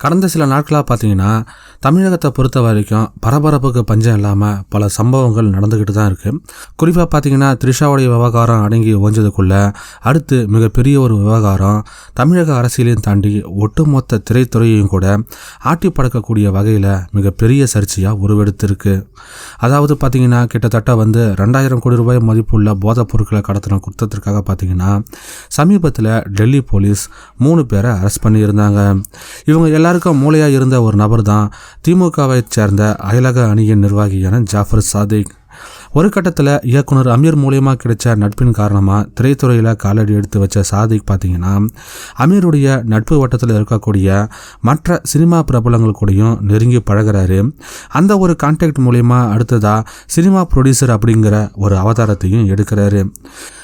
கடந்த சில நாட்களாக பார்த்தீங்கன்னா தமிழகத்தை பொறுத்த வரைக்கும் பரபரப்புக்கு பஞ்சம் இல்லாமல் பல சம்பவங்கள் நடந்துக்கிட்டு தான் இருக்குது குறிப்பாக பார்த்தீங்கன்னா த்ரிஷாவுடைய விவகாரம் அடங்கி ஓஞ்சதுக்குள்ள அடுத்து மிகப்பெரிய ஒரு விவகாரம் தமிழக அரசியலையும் தாண்டி ஒட்டுமொத்த திரைத்துறையையும் கூட ஆட்டி படக்கக்கூடிய வகையில் மிகப்பெரிய சர்ச்சையாக உருவெடுத்திருக்கு. அதாவது பார்த்தீங்கன்னா கிட்டத்தட்ட வந்து ரெண்டாயிரம் கோடி ரூபாய் மதிப்புள்ள போதைப் பொருட்களை கடத்தின குற்றத்திற்காக பார்த்தீங்கன்னா சமீபத்தில் டெல்லி போலீஸ் மூணு பேரை அரெஸ்ட் பண்ணியிருந்தாங்க. இவங்க எல்லாருக்கும் மூளையாக இருந்த ஒரு நபர் தான் திமுகவை சேர்ந்த அயலக அணியின் நிர்வாகியான ஜாஃபர் சாதிக். ஒரு கட்டத்தில் இயக்குனர் அமீர் மூலியமாக கிடைச்ச நட்பின் காரணமாக திரைத்துறையில் காலடி எடுத்து வச்ச சாதிக் பார்த்தீங்கன்னா அமீருடைய நட்பு வட்டத்தில் இருக்கக்கூடிய மற்ற சினிமா பிரபலங்கள் கூடயும் நெருங்கி பழகுறாரு. அந்த ஒரு கான்டாக்ட் மூலயமா அடுத்ததாக சினிமா ப்ரொடியூசர் அப்படிங்கிற ஒரு அவதாரத்தையும் எடுக்கிறாரு.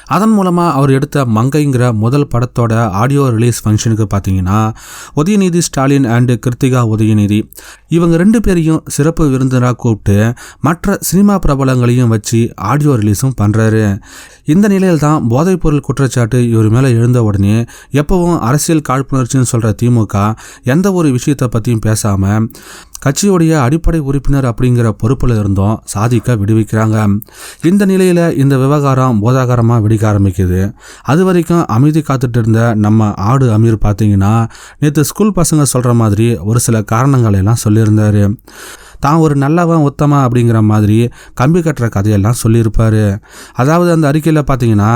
அதன் மூலமாக அவர் எடுத்த மங்கைங்கிற முதல் படத்தோட ஆடியோ ரிலீஸ் ஃபங்க்ஷனுக்கு பார்த்தீங்கன்னா உதயநிதி ஸ்டாலின் அண்டு கிருத்திகா உதயநிதி. இவங்க ரெண்டு பேரையும் சிறப்பு விருந்தினராக கூப்பிட்டு மற்ற சினிமா பிரபலங்களையும் வச்சு ஆடியோ ரிலீஸும் பண்ணுறாரு இந்த நிலையில் தான் போதைப்பொருள் குற்றச்சாட்டு இவர் மேலே எழுந்த உடனே எப்பவும் அரசியல் காழ்ப்புணர்ச்சின்னு சொல்கிற திமுக எந்த ஒரு விஷயத்தை பற்றியும் பேசாமல் கட்சியுடைய அடிப்படை உறுப்பினர் அப்படிங்கிற பொறுப்பில் இருந்தும் சாதிக்க விடுவிக்கிறாங்க. இந்த நிலையில் இந்த விவகாரம் போதாகரமாக வெடிக்க ஆரம்பிக்குது. அது வரைக்கும் அமைதி காத்துட்டு இருந்த நம்ம ஆடு அமீர் பார்த்தீங்கன்னா நேற்று ஸ்கூல் பசங்க சொல்கிற மாதிரி ஒரு சில காரணங்களை எல்லாம் சொல்லியிருந்தார். தான் ஒரு நல்லவன் உத்தமா அப்படிங்கிற மாதிரி கம்பி கட்டுற கதையெல்லாம் சொல்லியிருப்பார். அதாவது அந்த அறிக்கையில் பார்த்தீங்கன்னா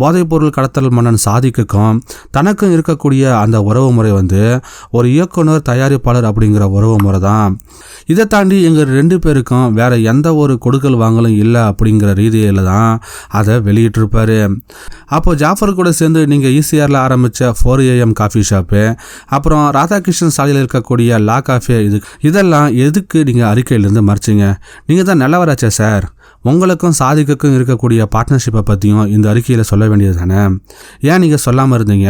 போதைப்பொருள் கடத்தல் மன்னன் சாதிக்குக்கும் தனக்கும் இருக்கக்கூடிய அந்த உறவு முறை வந்து ஒரு இயக்குனர் தயாரிப்பாளர் அப்படிங்கிற உறவு முறை தான். இதை தாண்டி எங்கள் ரெண்டு பேருக்கும் வேற எந்த ஒரு கொடுக்கல் வாங்கலும் இல்லை அப்படிங்கிற ரீதியில் தான் அதை வெளியிட்டிருப்பார். அப்போ ஜாஃபர் கூட சேர்ந்து நீங்கள் ஈசிஆரில் ஆரம்பித்த ஃபோர் ஏஎம் காஃபி ஷாப்பு அப்புறம் ராதாகிருஷ்ணன் சாலையில் இருக்கக்கூடிய லா காஃபே இது இதெல்லாம் எதுக்கு நீங்கள் அறிக்கையிலேருந்து மறைச்சிங்க. நீங்கள் தான் நல்லவராச்சா சார். உங்களுக்கும் சாதிக்குக்கும் இருக்கக்கூடிய பார்ட்னர்ஷிப்பை பற்றியும் இந்த அறிக்கையில் சொல்ல வேண்டியது தானே? ஏன் நீங்கள் சொல்லாமல் இருந்தீங்க?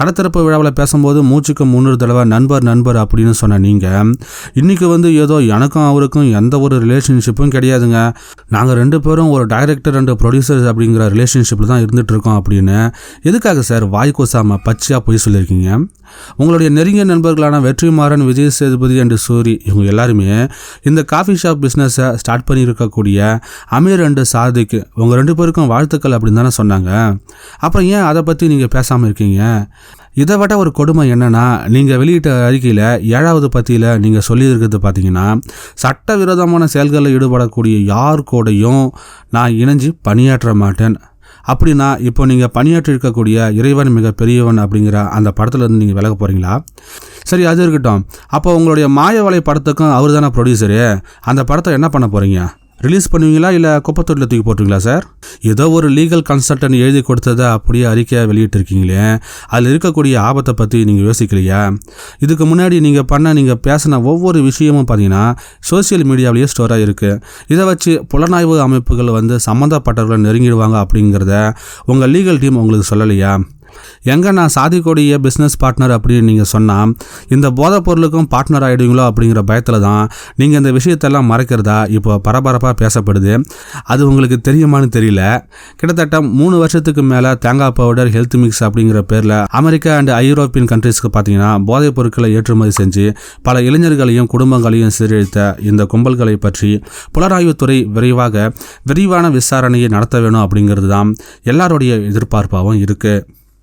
கடத்திறப்பு விழாவில் பேசும்போது மூச்சுக்கு முன்னூறு தடவை நண்பர் நண்பர் அப்படின்னு சொன்ன நீங்கள் இன்றைக்கி வந்து ஏதோ எனக்கும் அவருக்கும் எந்த ஒரு ரிலேஷன்ஷிப்பும் கிடையாதுங்க. நாங்கள் ரெண்டு பேரும் ஒரு டைரக்டர் அண்ட் ப்ரொடியூசர்ஸ் அப்படிங்கிற ரிலேஷன்ஷிப்பில் தான் இருந்துகிட்ருக்கோம் அப்படின்னு. எதுக்காக சார் வாய் கூசாமல் பச்சையாக போய் சொல்லியிருக்கீங்க? உங்களுடைய நெருங்கிய நண்பர்களான வெற்றிமாறன் விஜய் சேதுபதி அண்ட் சூரி இவங்க எல்லாருமே இந்த காஃபி ஷாப் பிஸ்னஸை ஸ்டார்ட் பண்ணியிருக்கக்கூடிய அமீர் அண்டு சாதிக்கு உங்கள் ரெண்டு பேருக்கும் வாழ்த்துக்கள் அப்படின்னு தானே சொன்னாங்க. அப்புறம் ஏன் அதை பற்றி நீங்கள் பேசாமல் இருக்கீங்க? இதை விட ஒரு கொடுமை என்னென்னா நீங்கள் வெளியிட்ட அறிக்கையில் ஏழாவது பத்தியில் நீங்கள் சொல்லியிருக்கிறது பார்த்தீங்கன்னா சட்டவிரோதமான செயல்களில் ஈடுபடக்கூடிய யார் கூடயும் நான் இணைஞ்சு பணியாற்ற மாட்டேன். அப்படின்னா இப்போ நீங்கள் பணியாற்றி இருக்கக்கூடிய இறைவன் மிக பெரியவன் அப்படிங்கிற அந்த படத்துலேருந்து நீங்கள் விலக போகிறீங்களா சரி அது இருக்கட்டும். அப்போ உங்களுடைய மாயவலை படத்துக்கும் அவர் தானே ப்ரொடியூசரு அந்த படத்தை என்ன பண்ண போகிறீங்க ரிலீஸ் பண்ணுவீங்களா இல்லை குப்பத்தொட்டில் தூக்கி போட்டுருங்களா சார் ஏதோ ஒரு லீகல் கன்சல்டன் எழுதி கொடுத்ததை அப்படியே அறிக்கையாக வெளியிட்டிருக்கீங்களே. அதில் இருக்கக்கூடிய ஆபத்தை பற்றி நீங்கள் யோசிக்கலையா? இதுக்கு முன்னாடி நீங்கள் பண்ண நீங்கள் பேசின ஒவ்வொரு விஷயமும் பார்த்தீங்கன்னா சோசியல் மீடியாவிலேயே ஸ்டோராக இருக்குது இதை வச்சு புலனாய்வு அமைப்புகள் வந்து சம்மந்தப்பட்டவர்களை நெருங்கிடுவாங்க அப்படிங்கிறத உங்கள் லீகல் டீம் உங்களுக்கு சொல்லலையா? எங்கே நான் சாதிக்கூடிய பிஸ்னஸ் பார்ட்னர் அப்படின்னு நீங்கள் சொன்னால் இந்த போதைப் பொருளுக்கும் பார்ட்னர் ஆகிடுவீங்களோ அப்படிங்கிற பயத்தில் தான் நீங்கள் இந்த விஷயத்தெல்லாம் மறைக்கிறதா இப்போ பரபரப்பாக பேசப்படுது. அது உங்களுக்கு தெரியுமான்னு தெரியல. கிட்டத்தட்ட மூணு வருஷத்துக்கு மேலே தேங்காய் பவுடர் ஹெல்த் மிக்ஸ் அப்படிங்கிற பேரில் அமெரிக்கா அண்ட் ஐரோப்பியன் கண்ட்ரீஸ்க்கு பார்த்தீங்கன்னா போதைப் பொருட்களை ஏற்றுமதி செஞ்சு பல இளைஞர்களையும் குடும்பங்களையும் சீரழித்த இந்த கும்பல்களை பற்றி புலனாய்வுத்துறை விரைவாக விரிவான விசாரணையை நடத்த வேணும் அப்படிங்கிறது தான் எல்லாருடைய எதிர்பார்ப்பாகவும் இருக்குது